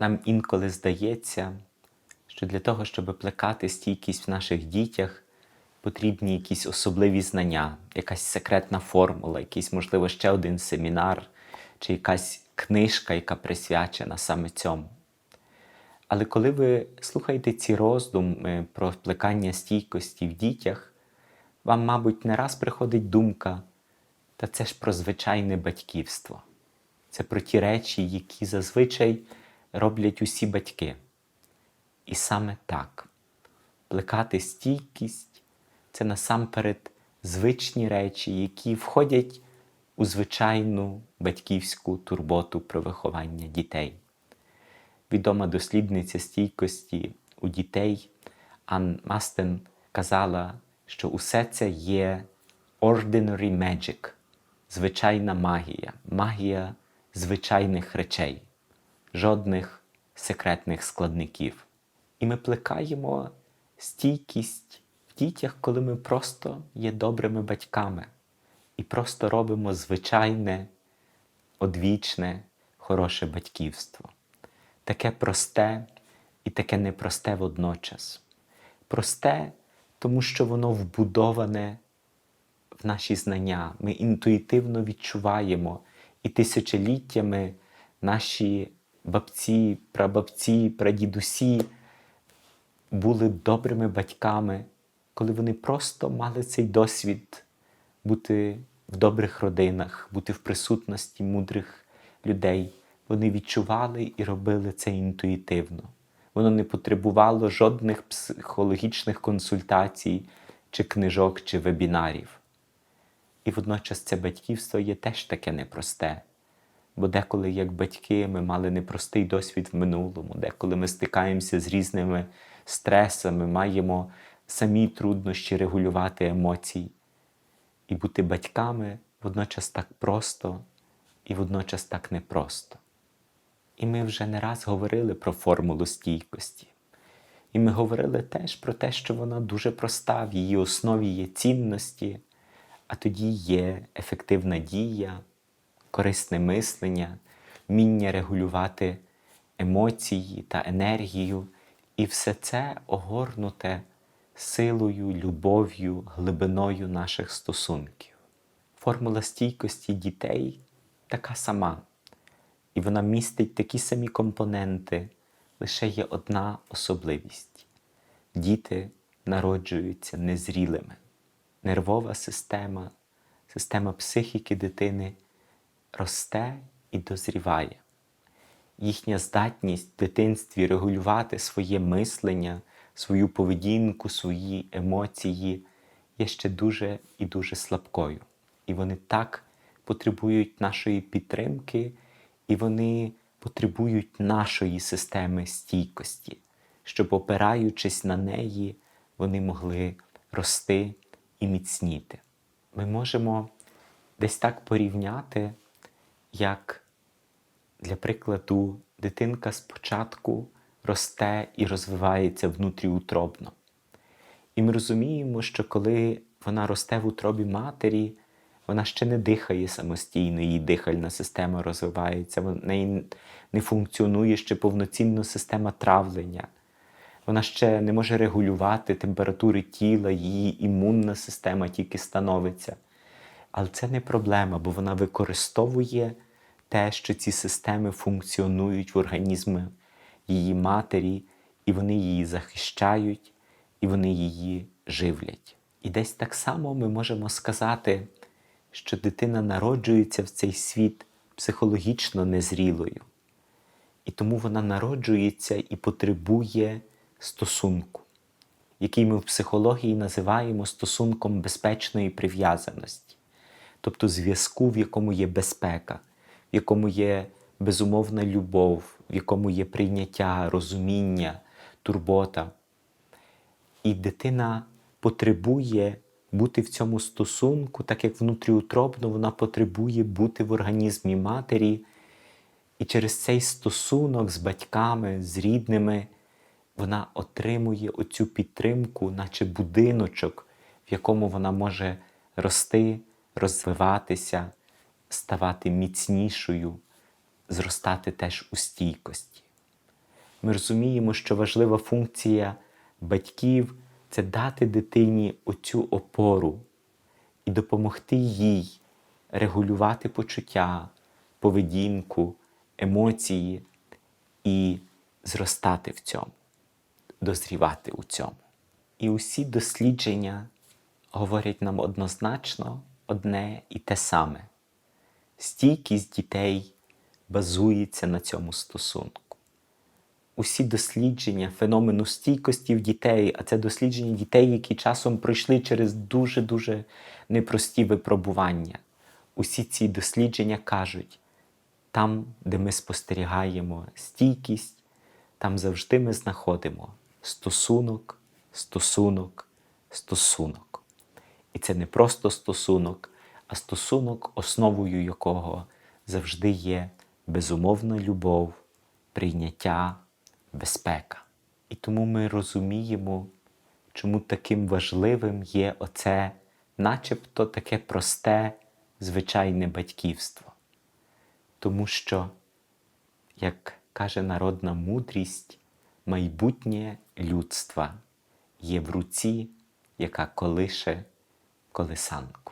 нам інколи здається, що для того, щоб плекати стійкість в наших дітях, потрібні якісь особливі знання, якась секретна формула, якийсь, можливо, ще один семінар чи якась книжка, яка присвячена саме цьому. Але коли ви слухаєте ці роздуми про плекання стійкості в дітях, вам, мабуть, не раз приходить думка, та це ж про звичайне батьківство. Це про ті речі, які зазвичай роблять усі батьки. І саме так, плекати стійкість це насамперед звичні речі, які входять у звичайну батьківську турботу про виховання дітей. Відома дослідниця стійкості у дітей Ан Мастен казала, що усе це є ordinary magic, звичайна магія, магія звичайних речей, жодних секретних складників. І ми плекаємо стійкість в дітях, коли ми просто є добрими батьками і просто робимо звичайне, одвічне, хороше батьківство. Таке просте і таке непросте водночас. Просте, тому що воно вбудоване в наші знання. Ми інтуїтивно відчуваємо і тисячоліттями наші бабці, прабабці, прадідусі були добрими батьками, коли вони просто мали цей досвід бути в добрих родинах, бути в присутності мудрих людей. Вони відчували і робили це інтуїтивно. Воно не потребувало жодних психологічних консультацій, чи книжок, чи вебінарів. І водночас це батьківство є теж таке непросте. Бо деколи, як батьки, ми мали непростий досвід в минулому, деколи ми стикаємося з різними стресами, маємо самі труднощі регулювати емоції. І бути батьками водночас так просто і водночас так непросто. І ми вже не раз говорили про формулу стійкості. І ми говорили теж про те, що вона дуже проста, в її основі є цінності, а тоді є ефективна дія, корисне мислення, вміння регулювати емоції та енергію, і все це огорнуте силою, любов'ю, глибиною наших стосунків. Формула стійкості дітей така сама, і вона містить такі самі компоненти, лише є одна особливість: діти народжуються незрілими. Нервова система, система психіки дитини росте і дозріває. Їхня здатність в дитинстві регулювати своє мислення, свою поведінку, свої емоції є ще дуже і дуже слабкою. І вони так потребують нашої підтримки, і вони потребують нашої системи стійкості, щоб, опираючись на неї, вони могли рости і міцніти. Ми можемо десь так порівняти, як, для прикладу, дитинка спочатку росте і розвивається внутріутробно. І ми розуміємо, що коли вона росте в утробі матері, вона ще не дихає самостійно, її дихальна система розвивається, в неї не функціонує ще повноцінно система травлення. Вона ще не може регулювати температури тіла, її імунна система тільки становиться. Але це не проблема, бо вона використовує те, що ці системи функціонують в організмі її матері, і вони її захищають, і вони її живлять. І десь так само ми можемо сказати, що дитина народжується в цей світ психологічно незрілою. І тому вона народжується і потребує стосунку, який ми в психології називаємо стосунком безпечної прив'язаності, тобто зв'язку, в якому є безпека, в якому є безумовна любов, в якому є прийняття, розуміння, турбота. І дитина потребує бути в цьому стосунку, так як внутріутробно вона потребує бути в організмі матері. І через цей стосунок з батьками, з рідними, вона отримує оцю підтримку, наче будиночок, в якому вона може рости, розвиватися, ставати міцнішою, зростати теж у стійкості. Ми розуміємо, що важлива функція батьків це дати дитині оцю опору і допомогти їй регулювати почуття, поведінку, емоції і зростати в цьому, дозрівати у цьому. І усі дослідження говорять нам однозначно одне і те саме. Стійкість дітей базується на цьому стосунку. Усі дослідження феномену стійкості в дітей, а це дослідження дітей, які часом пройшли через дуже-дуже непрості випробування. Усі ці дослідження кажуть, там, де ми спостерігаємо стійкість, там завжди ми знаходимо стосунок, стосунок, стосунок. І це не просто стосунок, а стосунок, основою якого завжди є безумовна любов, прийняття, безпека. І тому ми розуміємо, чому таким важливим є оце, начебто таке просте, звичайне батьківство. Тому що, як каже народна мудрість, майбутнє людства є в руці, яка колише колисанку.